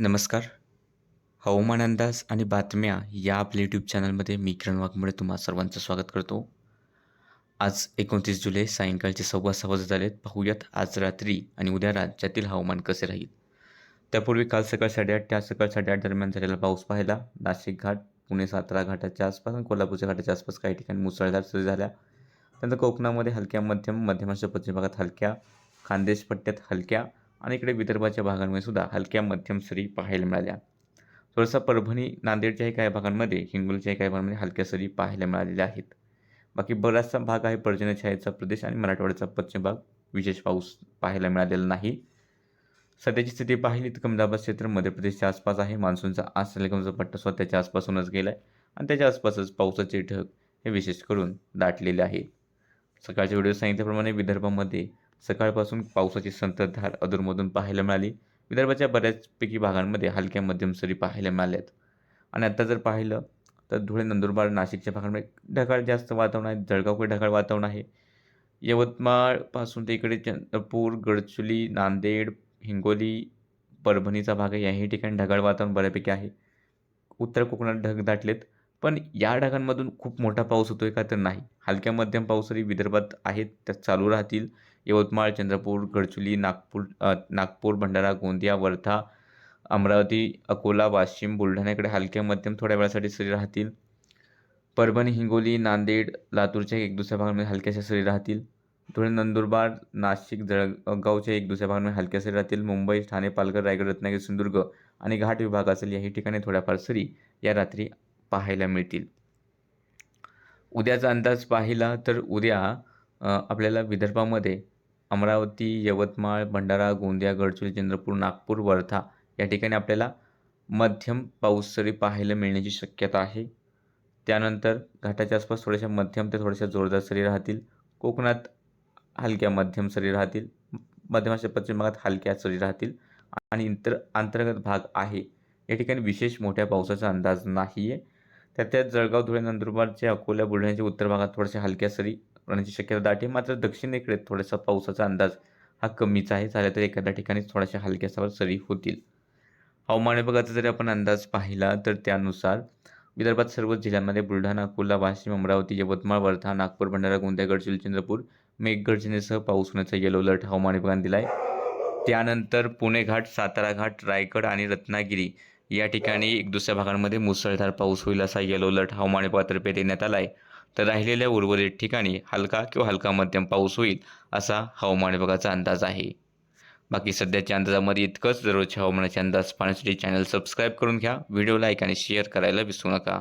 नमस्कार. हवामान अंदाज आणि बातम्या या आपल्या यूट्यूब चॅनलमध्ये मी किरण वाघमुळे तुम्हा सर्वांचं स्वागत करतो. आज एकोणतीस जुलै सायंकाळचे सव्वा सहा वाजत झालेत पाहूयात आज रात्री आणि उद्या राज्यातील हवामान कसे राहील? त्यापूर्वी काल सकाळ साडेआठ त्या सकाळ साडेआठ दरम्यान झालेला पाऊस पाहिला. नाशिक घाट पुणे सातारा घाटाच्या आसपास आणि कोल्हापूरच्या घाटाच्या आसपास काही ठिकाणी मुसळधार सरी झाल्या. त्यानंतर कोकणामध्ये हलक्या मध्यम मध्यमाच्या पश्चिम भागात हलक्या खानदेश पट्ट्यात हलक्या आणि इकडे विदर्भाच्या भागांमध्ये सुद्धा हलक्या मध्यम सरी पाहायला मिळाल्या. थोडासा परभणी नांदेडच्याही काही भागांमध्ये हिंगोलीच्याही काही भागांमध्ये हलक्या सरी पाहायला मिळालेल्या आहेत. बाकी बराचसा भाग आहे पर्जन्यछायेचा प्रदेश आणि मराठवाड्याचा पश्चिम भाग. विशेष पाऊस पाहायला मिळालेला नाही. सध्याची स्थिती पाहिली तर कमदाबाद क्षेत्र मध्य प्रदेशच्या आसपास आहे. मान्सूनचा आज सलगमचा पट्टा स्वतःच्या आसपासूनच गेला आहे आणि त्याच्या आसपासच पावसाचे ढग हे विशेष करून दाटलेले आहे सकाळच्या व्हिडिओ सांगितल्याप्रमाणे विदर्भामध्ये सकाळपासून पावसाची संततधार अधूनमधून पाहायला मिळाली. विदर्भाच्या बऱ्याचपैकी भागांमध्ये हलक्या मध्यम सरी पाहायला मिळाल्यात. आणि आता जर पाहिलं तर धुळे नंदुरबार नाशिकच्या भागांमध्ये ढगाळ जास्त वातावरण आहे. जळगावकडे ढगाळ वातावरण आहे. यवतमाळपासून ते इकडे चंद्रपूर गडचुली नांदेड हिंगोली परभणीचा भाग आहे. याही ठिकाणी ढगाळ वातावरण बऱ्यापैकी आहे. उत्तर कोकणात ढग दाटलेत. पण या ढगांमधून खूप मोठा पाऊस होतोय का तर नाही. हलक्या मध्यम पाऊस तरी विदर्भात आहेत त्या चालू राहतील. यवतमाळ चंद्रपूर गडचुली नागपूर नागपूर भंडारा गोंदिया वर्धा अमरावती अकोला वाशिम बुलढाण्याकडे हलक्या मध्यम थोड्या वेळासाठी सरी राहतील. परभणी हिंगोली नांदेड लातूरच्या एक दुसऱ्या भागामध्ये हलक्याशा सरी राहतील. धुळे नंदुरबार नाशिक जळगावच्या एक दुसऱ्या भागामध्ये हलक्या सरी राहतील. मुंबई ठाणे पालघर रायगड रत्नागिरी सिंधुदुर्ग आणि घाट विभाग असेल याही ठिकाणी थोड्याफार सरी या रात्री पाहायला मिळतील. उद्याचा अंदाज पाहिला तर उद्या आपल्याला विदर्भामध्ये अमरावती यवतमाळ भंडारा गोंदिया गडचिरोली चंद्रपूर नागपूर वर्धा या ठिकाणी आपल्याला मध्यम पाऊस सरी पाहायला मिळण्याची शक्यता आहे त्यानंतर घाटाच्या आसपास थोड्याशा मध्यम ते थोड्याशा जोरदार सरी राहतील. कोकणात हलक्या मध्यम सरी राहतील. मध्यमाच्या पश्चिम भागात हलक्या सरी राहतील. आणि इतर अंतर्गत भाग आहे. या ठिकाणी विशेष मोठ्या पावसाचा अंदाज नाही आहे त्यात त्यात जळगाव धुळे नंदुरबारच्या अकोला बुलढाण्याच्या उत्तर भागात थोड्याशा हलक्या सरी होण्याची शक्यता दाटी मात्र दक्षिणेकडे थोडासा पावसाचा अंदाज हा कमीच आहे. झाला तर एखाद्या ठिकाणी थोड्याशा हलक्यासावर सरी होतील. हवामान विभागाचा जरी आपण अंदाज पाहिला तर त्यानुसार विदर्भात सर्व जिल्ह्यांमध्ये बुलढाणा अकोला वाशिम अमरावती यवतमाळ वर्धा नागपूर भंडारा गोंदिया गडचिरोली चंद्रपूर मेघगर्जनेसह पाऊस होण्याचा येलो अलर्ट हवामान विभागाने दिला आहे त्यानंतर पुणे घाट सातारा घाट रायगड आणि रत्नागिरी या ठिकाणी एक दुसऱ्या भागांमध्ये मुसळधार पाऊस होईल असा येलो अलर्ट हवामान विभागातर्फे देण्यात आला आहे तर राहिलेल्या उर्वरित ठिकाणी हलका किंवा हलका मध्यम पाऊस होईल असा हवामान विभागाचा अंदाज आहे. बाकी सध्याच्या अंदाजामध्ये इतकंच. दररोजच्या हवामानाचे अंदाज पाहण्यासाठी चॅनल सबस्क्राईब करून घ्या. व्हिडिओ लाईक आणि शेअर करायला विसरू नका.